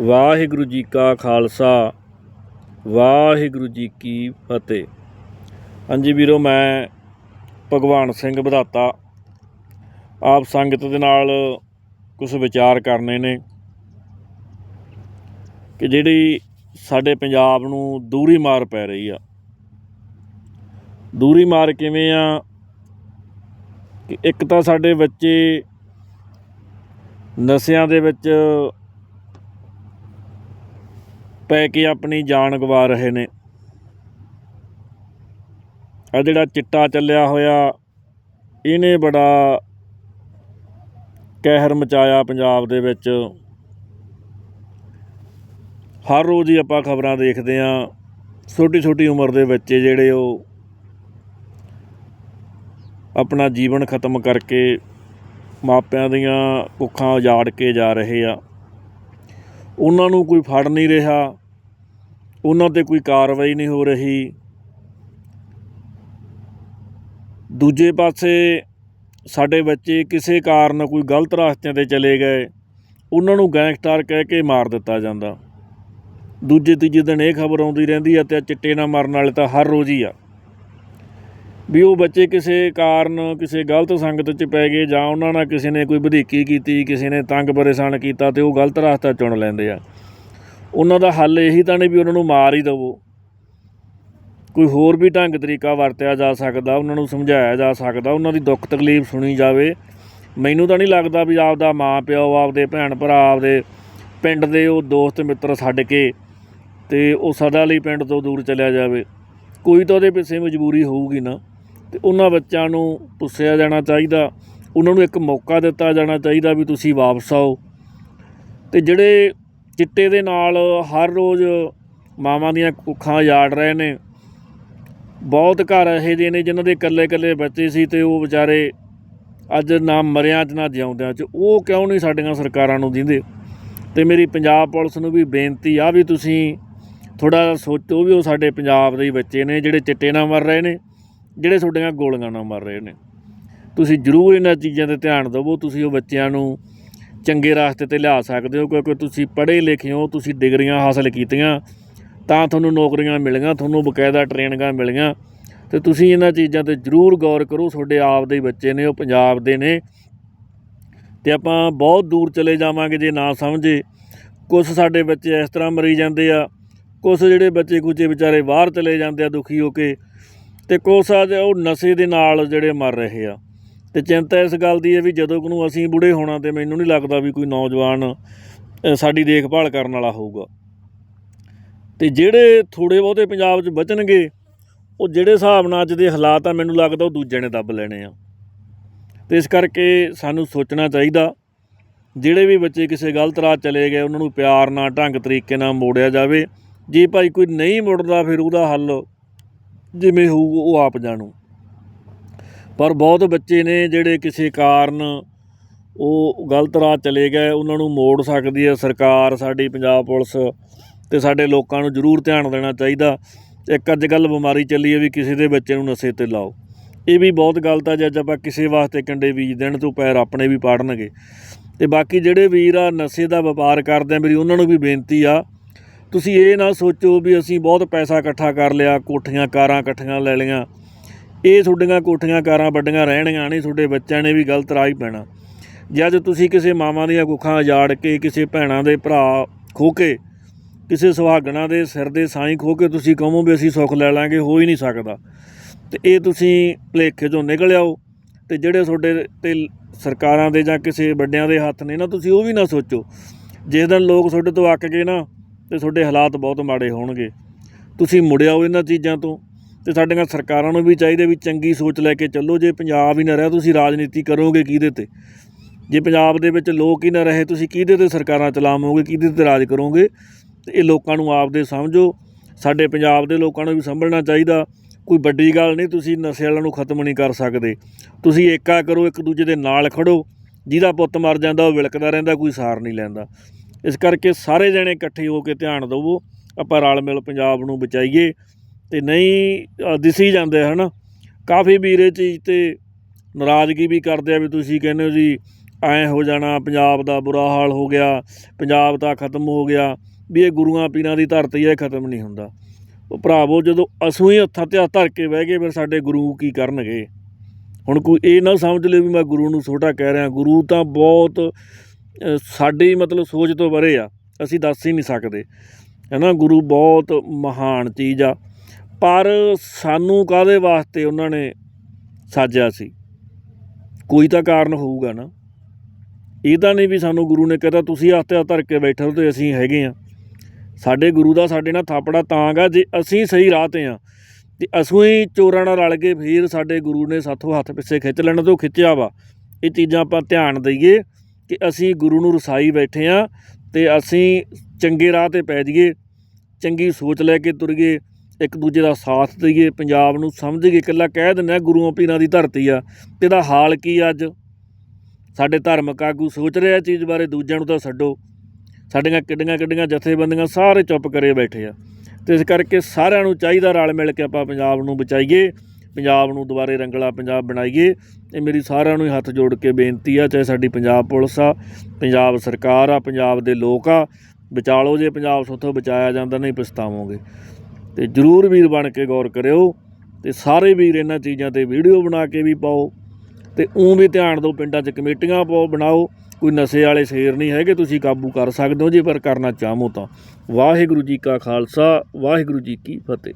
ਵਾਹਿਗੁਰੂ ਜੀ ਕਾ ਖਾਲਸਾ, ਵਾਹਿਗੁਰੂ ਜੀ ਕੀ ਫਤਿਹ। ਹਾਂਜੀ ਵੀਰੋ, ਮੈਂ ਭਗਵਾਨ ਸਿੰਘ ਵਧਾਤਾ। ਆਪ ਸੰਗਤ ਦੇ ਨਾਲ ਕੁਝ ਵਿਚਾਰ ਕਰਨੇ ਨੇ ਕਿ ਜਿਹੜੀ ਸਾਡੇ ਪੰਜਾਬ ਨੂੰ ਦੂਰੀ ਮਾਰ ਪੈ ਰਹੀ ਆ। ਦੂਰੀ ਮਾਰ ਕਿਵੇਂ ਆ ਕਿ ਇੱਕ ਤਾਂ ਸਾਡੇ ਬੱਚੇ ਨਸ਼ਿਆਂ ਦੇ ਵਿੱਚ ਪੈ ਕੇ ਆਪਣੀ ਜਾਨ ਗਵਾ ਰਹੇ ਨੇ। ਆ ਜਿਹੜਾ ਚਿੱਟਾ ਚੱਲਿਆ ਹੋਇਆ, ਇਹਨੇ ਬੜਾ ਕਹਿਰ ਮਚਾਇਆ ਪੰਜਾਬ ਦੇ ਵਿੱਚ। ਹਰ ਰੋਜ਼ ਹੀ ਆਪਾਂ ਖਬਰਾਂ ਦੇਖਦੇ ਆਂ ਛੋਟੀ ਛੋਟੀ ਉਮਰ ਦੇ ਬੱਚੇ ਜਿਹੜੇ ਉਹ ਆਪਣਾ ਜੀਵਨ ਖਤਮ ਕਰਕੇ ਮਾਪਿਆਂ ਦੀਆਂ ਕੁੱਖਾਂ ਉਜਾੜ ਕੇ ਜਾ ਰਹੇ ਆ। ਉਹਨਾਂ ਨੂੰ ਕੋਈ ਫੜ ਨਹੀਂ ਰਿਹਾ, ਉਹਨਾਂ ਤੇ ਕੋਈ ਕਾਰਵਾਈ ਨਹੀਂ ਹੋ ਰਹੀ। ਦੂਜੇ ਪਾਸੇ ਸਾਡੇ ਬੱਚੇ ਕਿਸੇ ਕਾਰਨ ਕੋਈ ਗਲਤ ਰਸਤਿਆਂ ਤੇ ਚਲੇ ਗਏ, ਉਹਨਾਂ ਨੂੰ ਗੈਂਗਸਟਰ ਕਹਿ ਕੇ ਮਾਰ ਦਿੱਤਾ ਜਾਂਦਾ। ਦੂਜੇ ਤੀਜੇ ਦਿਨ ਇਹ ਖਬਰ ਆਉਂਦੀ ਰਹਿੰਦੀ ਆ ਤੇ ਚਿੱਟੇ ਨਾਲ ਮਰਨ ਵਾਲੇ ਤਾਂ ਹਰ ਰੋਜ਼ ਹੀ ਆ। ਵੀ ਉਹ ਬੱਚੇ ਕਿਸੇ ਕਾਰਨ, ਕਿਸੇ ਗਲਤ ਸੰਗਤ 'ਚ ਪੈ ਗਏ ਜਾਂ ਉਹਨਾਂ ਨਾਲ ਕਿਸੇ ਨੇ ਕੋਈ ਵਧੀਕੀ ਕੀਤੀ, ਕਿਸੇ ਨੇ ਤੰਗ ਪਰੇਸ਼ਾਨ ਕੀਤਾ ਤੇ ਉਹ ਗਲਤ ਰਸਤਾ ਚੁਣ ਲੈਂਦੇ ਆ। ਉਹਨਾਂ ਦਾ ਹੱਲ ਇਹੀ ਤਾਂ ਨਹੀਂ ਵੀ ਉਹਨਾਂ ਨੂੰ ਮਾਰ ਹੀ ਦੇਵੋ। ਕੋਈ ਹੋਰ ਵੀ ਢੰਗ ਤਰੀਕਾ ਵਰਤਿਆ ਜਾ ਸਕਦਾ, ਉਹਨਾਂ ਨੂੰ ਸਮਝਾਇਆ ਜਾ ਸਕਦਾ, ਉਹਨਾਂ ਦੀ ਦੁੱਖ ਤਕਲੀਫ ਸੁਣੀ ਜਾਵੇ। ਮੈਨੂੰ ਤਾਂ ਨਹੀਂ ਲੱਗਦਾ ਵੀ ਆਪਦਾ ਮਾਂ ਪਿਓ, ਆਪਦੇ ਭੈਣ ਭਰਾ, ਆਪਦੇ ਪਿੰਡ ਦੇ ਉਹ ਦੋਸਤ ਮਿੱਤਰ ਛੱਡ ਕੇ ਤੇ ਉਹ ਸਦਾ ਲਈ ਪਿੰਡ ਤੋਂ ਦੂਰ ਚਲਿਆ ਜਾਵੇ। ਕੋਈ ਤਾਂ ਉਹਦੇ ਪਿੱਛੇ ਮਜਬੂਰੀ ਹੋਊਗੀ ਨਾ। ਅਤੇ ਉਹਨਾਂ ਬੱਚਿਆਂ ਨੂੰ ਪੁੱਛਿਆ ਜਾਣਾ ਚਾਹੀਦਾ। ਉਹਨਾਂ ਨੂੰ ਇੱਕ ਮੌਕਾ ਦਿੱਤਾ ਜਾਣਾ ਚਾਹੀਦਾ ਵੀ ਤੁਸੀਂ ਵਾਪਸ ਆਓ। ਅਤੇ ਜਿਹੜੇ ਚਿੱਟੇ ਦੇ ਨਾਲ ਹਰ ਰੋਜ਼ ਮਾਵਾਂ ਦੀਆਂ ਕੁੱਖਾਂ ਜਾੜ ਰਹੇ ਨੇ, ਬਹੁਤ ਘਰ ਇਹੋ ਜਿਹੇ ਨੇ ਜਿਨ੍ਹਾਂ ਦੇ ਇਕੱਲੇ ਇਕੱਲੇ ਬੱਚੇ ਸੀ ਤੇ ਉਹ ਵਿਚਾਰੇ ਅੱਜ ਨਾ ਮਰਿਆਂ 'ਚ ਨਾ ਜਿਉਂਦਿਆਂ 'ਚ। ਉਹ ਕਿਉਂ ਨਹੀਂ ਸਾਡੀਆਂ ਸਰਕਾਰਾਂ ਨੂੰ ਦਿੰਦੇ? ਤੇ ਮੇਰੀ ਪੰਜਾਬ ਪੁਲਿਸ ਨੂੰ ਵੀ ਬੇਨਤੀ ਆ ਵੀ ਤੁਸੀਂ ਥੋੜਾ ਸੋਚੋ ਵੀ ਉਹ ਸਾਡੇ ਪੰਜਾਬ ਦੇ ਹੀ ਬੱਚੇ ਨੇ ਜਿਹੜੇ ਚਿੱਟੇ ਨਾਲ ਮਰ ਰਹੇ ਨੇ। ਜਿਹੜੇ ਤੁਹਾਡੀਆਂ ਗੋਲੀਆਂ ਨਾਲ ਮਰ ਰਹੇ ਨੇ। ਤੁਸੀਂ ਜ਼ਰੂਰ ਇਹਨਾਂ ਚੀਜ਼ਾਂ ਤੇ ਧਿਆਨ ਦਿਵੋ, ਤੁਸੀਂ ਉਹ ਬੱਚਿਆਂ ਨੂੰ ਚੰਗੇ ਰਸਤੇ ਤੇ ਲਿਆ ਸਕਦੇ ਹੋ, ਕਿਉਂਕਿ ਤੁਸੀਂ ਪੜ੍ਹੇ ਲਿਖੇ ਹੋ, ਤੁਸੀਂ ਡਿਗਰੀਆਂ ਹਾਸਲ ਕੀਤੀਆਂ, ਤਾਂ ਤੁਹਾਨੂੰ ਨੌਕਰੀਆਂ ਮਿਲੀਆਂ, ਤੁਹਾਨੂੰ ਬਕਾਇਦਾ ਟ੍ਰੇਨਿੰਗਾਂ ਮਿਲੀਆਂ। ਤੇ ਤੁਸੀਂ ਇਹਨਾਂ ਚੀਜ਼ਾਂ ਤੇ ਜ਼ਰੂਰ ਗੌਰ ਕਰੋ, ਤੁਹਾਡੇ ਆਪ ਦੇ ਬੱਚੇ ਨੇ, ਉਹ ਪੰਜਾਬ ਦੇ ਨੇ। ਤੇ ਆਪਾਂ ਬਹੁਤ ਦੂਰ ਚਲੇ ਜਾਵਾਂਗੇ ਜੇ ਨਾ ਸਮਝੇ। ਕੁਝ ਸਾਡੇ ਬੱਚੇ ਇਸ ਤਰ੍ਹਾਂ ਮਰੀ ਜਾਂਦੇ ਆ ਕੁਝ ਜਿਹੜੇ ਬੱਚੇ ਕੁਚੇ ਵਿਚਾਰੇ ਬਾਹਰ ਚਲੇ ਜਾਂਦੇ ਆ ਦੁਖੀ ਹੋ ਕੇ ਤੇ ਕੁਛ ਆ ਜੇ ਉਹ ਨਸ਼ੇ ਦੇ ਨਾਲ ਜਿਹੜੇ ਮਰ ਰਹੇ ਆ। ਤੇ ਚਿੰਤਾ ਇਸ ਗੱਲ ਦੀ ਹੈ ਵੀ ਜਦੋਂ ਨੂੰ ਅਸੀਂ ਬੁੜੇ ਹੋਣਾ ਤੇ ਮੈਨੂੰ ਨਹੀਂ ਲੱਗਦਾ ਵੀ ਕੋਈ ਨੌਜਵਾਨ ਸਾਡੀ ਦੇਖਭਾਲ ਕਰਨ ਵਾਲਾ ਹੋਊਗਾ। ਤੇ ਜਿਹੜੇ ਥੋੜੇ ਬਹੁਤੇ ਪੰਜਾਬ 'ਚ ਬਚਣਗੇ, ਉਹ ਜਿਹੜੇ ਹਿਸਾਬ ਨਾਲ ਅੱਜ ਦੇ ਹਾਲਾਤ ਆ, ਮੈਨੂੰ ਲੱਗਦਾ ਉਹ ਦੂਜੇ ਨੇ ਦੱਬ ਲੈਣੇ ਆ। ਤੇ ਇਸ ਕਰਕੇ ਸਾਨੂੰ ਸੋਚਣਾ ਚਾਹੀਦਾ, ਜਿਹੜੇ ਵੀ ਬੱਚੇ ਕਿਸੇ ਗਲਤ ਰਾਹ ਚਲੇ ਗਏ, ਉਹਨਾਂ ਨੂੰ ਪਿਆਰ ਨਾਲ, ਢੰਗ ਤਰੀਕੇ ਨਾਲ ਮੋੜਿਆ ਜਾਵੇ। ਜੇ ਭਾਈ ਕੋਈ ਨਹੀਂ ਮੁੜਦਾ, ਫਿਰ ਉਹਦਾ ਹੱਲ ਜਿਵੇਂ ਹੋਊ, ਉਹ ਆਪ ਜਾਣੂ। ਪਰ ਬਹੁਤ ਬੱਚੇ ਨੇ ਜਿਹੜੇ ਕਿਸੇ ਕਾਰਨ ਉਹ ਗਲਤ ਰਾਹ ਚਲੇ ਗਏ, ਉਹਨਾਂ ਨੂੰ ਮੋੜ ਸਕਦੀ ਹੈ ਸਰਕਾਰ, ਸਾਡੀ ਪੰਜਾਬ ਪੁਲਿਸ ਤੇ ਸਾਡੇ ਲੋਕਾਂ ਨੂੰ ਜ਼ਰੂਰ ਧਿਆਨ ਦੇਣਾ ਚਾਹੀਦਾ। ਇੱਕ ਅੱਜ ਕੱਲ੍ਹ ਬਿਮਾਰੀ ਚੱਲੀ ਹੈ ਵੀ ਕਿਸੇ ਦੇ ਬੱਚੇ ਨੂੰ ਨਸ਼ੇ ਤੇ ਲਾਓ। ਇਹ ਵੀ ਬਹੁਤ ਗਲਤ ਆ ਜੇ ਅੱਜ ਆਪਾਂ ਕਿਸੇ ਵਾਸਤੇ ਕੰਡੇ ਬੀਜ ਦੇਣ ਤੋਂ ਪੈਰ ਆਪਣੇ ਵੀ ਪਾੜਨਗੇ। ਤੇ ਬਾਕੀ ਜਿਹੜੇ ਵੀਰ ਆ, ਨਸ਼ੇ ਦਾ ਵਪਾਰ ਕਰਦੇ ਆ, ਮੇਰੀ ਉਹਨਾਂ ਨੂੰ ਵੀ ਬੇਨਤੀ ਆ ਤੁਸੀਂ ਇਹ ਨਾ ਸੋਚੋ ਵੀ ਅਸੀਂ ਬਹੁਤ ਪੈਸਾ ਇਕੱਠਾ ਕਰ ਲਿਆ, ਕੋਠੀਆਂ, ਕਾਰਾਂ ਇਕੱਠੀਆਂ ਲੈ ਲਈਆਂ। ਇਹ ਤੁਹਾਡੀਆਂ ਕੋਠੀਆਂ, ਕਾਰਾਂ ਵੱਡੀਆਂ ਰਹਿਣੀਆਂ ਨਹੀਂ, ਤੁਹਾਡੇ ਬੱਚਿਆਂ ਨੇ ਵੀ ਗਲਤ ਰਾਹ ਹੀ ਪੈਣਾ। ਜਦ ਤੁਸੀਂ ਕਿਸੇ ਮਾਵਾਂ ਦੀਆਂ ਕੁੱਖਾਂ ਉਜਾੜ ਕੇ, ਕਿਸੇ ਭੈਣਾਂ ਦੇ ਭਰਾ ਖੋ ਕੇ, ਕਿਸੇ ਸੁਹਾਗਣਾ ਦੇ ਸਿਰ ਦੇ ਸਾਈਂ ਖੋ ਕੇ ਤੁਸੀਂ ਕਹੋ ਵੀ ਅਸੀਂ ਸੁੱਖ ਲੈ ਲਾਂਗੇ, ਹੋ ਹੀ ਨਹੀਂ ਸਕਦਾ। ਤੇ ਇਹ ਤੁਸੀਂ ਭੁਲੇਖੇ ਚੋਂ ਨਿਕਲ ਆਓ ਤੇ ਜਿਹੜੇ ਤੁਹਾਡੇ ਤੇ ਸਰਕਾਰਾਂ ਦੇ ਜਾਂ ਕਿਸੇ ਵੱਡਿਆਂ ਦੇ ਹੱਥ ਨੇ ਨਾ, ਤੁਸੀਂ ਉਹ ਵੀ ਨਾ ਸੋਚੋ। ਜਿਸ ਦਿਨ ਲੋਕ ਤੁਹਾਡੇ ਤੋਂ ਅੱਕ ਗਏ ਨਾ ਤੇ ਤੁਹਾਡੇ ਹਾਲਾਤ ਬਹੁਤ ਮਾੜੇ ਹੋਣਗੇ। ਤੁਸੀਂ ਮੁੜਿਆਓ ਇਹਨਾਂ ਚੀਜ਼ਾਂ ਤੋਂ ਤੇ ਸਾਡੀਆਂ ਸਰਕਾਰਾਂ ਨੂੰ ਵੀ ਚਾਹੀਦਾ ਵੀ ਚੰਗੀ ਸੋਚ ਲੈ ਕੇ ਚੱਲੋ। ਜੇ ਪੰਜਾਬ ਹੀ ਨਾ ਰਿਹਾ ਤੁਸੀਂ ਰਾਜਨੀਤੀ ਕਰੋਗੇ ਕਿਹਦੇ ਤੇ? ਜੇ ਪੰਜਾਬ ਦੇ ਵਿੱਚ ਲੋਕ ਹੀ ਨਾ ਰਹੇ ਤੁਸੀਂ ਕਿਹਦੇ ਤੇ ਸਰਕਾਰਾਂ ਚਲਾਵੋਗੇ, ਕਿਹਦੇ ਤੇ ਰਾਜ ਕਰੋਗੇ? ਤੇ ਇਹ ਲੋਕਾਂ ਨੂੰ ਆਪਦੇ ਸਮਝੋ। ਸਾਡੇ ਪੰਜਾਬ ਦੇ ਲੋਕਾਂ ਨੂੰ ਵੀ ਸੰਭਲਣਾ ਚਾਹੀਦਾ। ਕੋਈ ਵੱਡੀ ਗੱਲ ਨਹੀਂ, ਤੁਸੀਂ ਨਸ਼ੇ ਵਾਲਿਆਂ ਨੂੰ ਖਤਮ ਨਹੀਂ ਕਰ ਸਕਦੇ। ਤੁਸੀਂ ਏਕਾ ਕਰੋ, ਇੱਕ ਦੂਜੇ ਦੇ ਨਾਲ ਖੜੋ। ਜਿਹਦਾ ਪੁੱਤ ਮਰ ਜਾਂਦਾ, ਉਹ ਵਿਲਕਦਾ ਰਹਿੰਦਾ, ਕੋਈ ਸਾਰ ਨਹੀਂ ਲੈਂਦਾ। ਇਸ ਕਰਕੇ ਸਾਰੇ ਜਣੇ ਇਕੱਠੇ ਹੋ ਕੇ ਧਿਆਨ ਦੇਵੋ, ਆਪਾਂ ਰਲ ਮਿਲ ਪੰਜਾਬ ਨੂੰ ਬਚਾਈਏ ਤੇ ਨਹੀਂ ਦਿਸੀ ਜਾਂਦੇ ਹਨ। ਕਾਫੀ ਵੀਰ ਇਹ ਚੀਜ਼ ਤੇ ਨਾਰਾਜ਼ਗੀ ਵੀ ਕਰਦੇ ਆ ਵੀ ਤੁਸੀਂ ਕਹਿੰਦੇ ਹੋ ਜੀ, ਐਂ ਹੋ ਜਾਣਾ, ਪੰਜਾਬ ਦਾ ਬੁਰਾ ਹਾਲ ਹੋ ਗਿਆ, ਪੰਜਾਬ ਤਾਂ ਖਤਮ ਹੋ ਗਿਆ, ਵੀ ਇਹ ਗੁਰੂਆਂ ਪੀਰਾਂ ਦੀ ਧਰਤੀ ਹੈ ਇਹ ਖਤਮ ਨਹੀਂ ਹੁੰਦਾ। ਉਹ ਭਰਾਵੋ, ਜਦੋਂ ਅਸੂ ਹੀ ਹੱਥਾਂ ਤੇ ਹੱਥ ਧਰ ਕੇ ਬਹਿ ਗਏ, ਫਿਰ ਸਾਡੇ ਗੁਰੂ ਕੀ ਕਰਨਗੇ? ਹੁਣ ਕੋਈ ਇਹ ਨਾ ਸਮਝ ਲੇ ਵੀ ਮੈਂ ਗੁਰੂ ਨੂੰ ਛੋਟਾ ਕਹਿ ਰਿਹਾ, ਗੁਰੂ ਤਾਂ ਬਹੁਤ ਸਾਡੀ ਮਤਲਬ ਸੋਚ ਤੋਂ ਪਰੇ ਆ, ਅਸੀਂ ਦੱਸ ਹੀ ਨਹੀਂ ਸਕਦੇ। ਹੈ ਨਾ ਗੁਰੂ ਬਹੁਤ ਮਹਾਨ ਚੀਜ਼ ਆ, ਪਰ ਸਾਨੂੰ ਕਾਦੇ ਵਾਸਤੇ ਉਹਨਾਂ ਨੇ ਸਾਜਿਆ ਸੀ? ਕੋਈ ਤਾਂ ਕਾਰਨ ਹੋਊਗਾ ਨਾ। ਇਹ ਤਾਂ ਨਹੀਂ ਵੀ ਸਾਨੂੰ ਗੁਰੂ ਨੇ ਕਹਿੰਦਾ ਤੁਸੀਂ ਹੱਥ ਹੱਥ ਧਰ ਕੇ ਬੈਠੇ ਹੋ ਤੇ ਅਸੀਂ ਹੈਗੇ ਆ। ਸਾਡੇ ਗੁਰੂ ਦਾ ਸਾਡੇ ਨਾਲ ਥਾਪੜਾ ਤਾਂਗਾ ਜੇ ਅਸੀਂ ਸਹੀ ਰਾਹ ਤੇ ਆ, ਤੇ ਅਸੀਂ ਹੀ ਚੋਰਾਂ ਨਾਲ ਰਲ ਕੇ ਫਿਰ ਸਾਡੇ ਗੁਰੂ ਨੇ ਸਾਥੋਂ ਹੱਥ ਪਿੱਛੇ ਖਿੱਚ ਲੈਣਾ ਤੇ ਉਹ ਖਿੱਚਿਆ ਵਾ। ਇਹ ਚੀਜ਼ਾਂ ਆਪਾਂ ਧਿਆਨ ਦਈਏ। ਕਿ ਅਸੀਂ ਗੁਰੂ ਨੂੰ ਰਸਾਈ ਬੈਠੇ ਆ ਤੇ ਅਸੀਂ ਚੰਗੇ ਰਾਹ ਤੇ ਪੈ ਜਾਈਏ, ਚੰਗੀ ਸੋਚ ਲੈ ਕੇ ਤੁਰੀਏ, ਇੱਕ ਦੂਜੇ ਦਾ ਸਾਥ ਦਈਏ, ਪੰਜਾਬ ਨੂੰ ਸਮਝੀਏ, ਇਕੱਲਾ ਕਹਿ ਦਿੰਦੇ ਆ ਗੁਰੂਆਂ ਪੀਰਾਂ ਦੀ ਧਰਤੀ ਆ, ਤੇ ਇਹਦਾ ਹਾਲ ਕੀ ਆ ਅੱਜ? ਸਾਡੇ ਧਾਰਮਿਕ ਆਗੂ ਸੋਚ ਰਿਹਾ ਚੀਜ਼ ਬਾਰੇ, ਦੂਜਿਆਂ ਨੂੰ ਤਾਂ ਛੱਡੋ। ਸਾਡੀਆਂ ਕਿੱਡੀਆਂ ਕਿੱਡੀਆਂ ਜਥੇਬੰਦੀਆਂ ਸਾਰੇ ਚੁੱਪ ਕਰੇ ਬੈਠੇ ਆ। ਤੇ ਇਸ ਕਰਕੇ ਸਾਰਿਆਂ ਨੂੰ ਚਾਹੀਦਾ ਰਲ ਮਿਲ ਕੇ ਆਪਾਂ ਪੰਜਾਬ ਨੂੰ ਬਚਾਈਏ। ਪੰਜਾਬ ਨੂੰ ਦੁਬਾਰੇ ਰੰਗਲਾ ਪੰਜਾਬ ਬਣਾਈਏ, ਇਹ ਮੇਰੀ ਸਾਰਿਆਂ ਨੂੰ ਹੀ ਹੱਥ ਜੋੜ ਕੇ ਬੇਨਤੀ ਆ, ਚਾਹੇ ਸਾਡੀ ਪੰਜਾਬ ਪੁਲਿਸ ਆ, ਪੰਜਾਬ ਸਰਕਾਰ ਆ, ਪੰਜਾਬ ਦੇ ਲੋਕ ਆ ਬਚਾ ਜੇ ਪੰਜਾਬ ਸੁੱਥੋਂ ਬਚਾਇਆ ਜਾਂਦਾ ਨਹੀਂ ਪਛਤਾਵੋਗੇ। ਤੇ ਜਰੂਰ ਵੀਰ ਬਣ ਕੇ ਗੌਰ ਕਰਿਓ ਤੇ ਸਾਰੇ ਵੀਰ ਇਹਨਾਂ ਚੀਜ਼ਾਂ ਤੇ ਵੀਡੀਓ ਬਣਾ ਕੇ ਵੀ ਪਾਓ ਤੇ ਉਂ ਵੀ ਧਿਆਨ ਦਿਓ, ਪਿੰਡਾਂ 'ਚ ਕਮੇਟੀਆਂ ਪਾਓ, ਬਣਾਓ। ਕੋਈ ਨਸ਼ੇ ਵਾਲੇ ਸ਼ੇਰ ਨਹੀਂ ਹੈਗੇ, ਤੁਸੀਂ ਕਾਬੂ ਕਰ ਸਕਦੇ ਹੋ ਜੇ, ਪਰ ਕਰਨਾ ਚਾਹੋ ਤਾਂ। ਵਾਹਿਗੁਰੂ ਜੀ ਕਾ ਖਾਲਸਾ, ਵਾਹਿਗੁਰੂ ਜੀ ਕੀ ਫਤਿਹ।